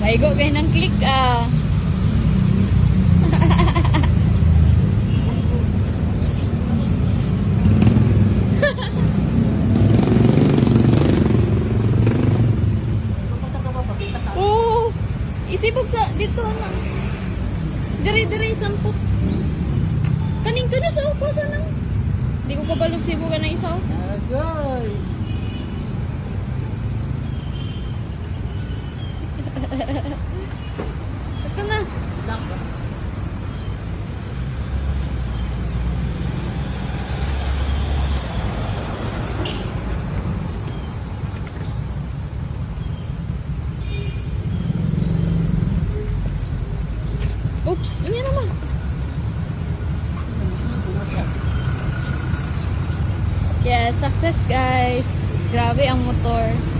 Ay, go kayo ng click ah. Oo. Isibog sa dito na. Diri-diri sampot. Kaning to na sa upasan nang. Di ko kabalog sibugan na isa. oh. Agay. Ito na. Oops, yan naman? Yeah, success guys. Grabe ang motor.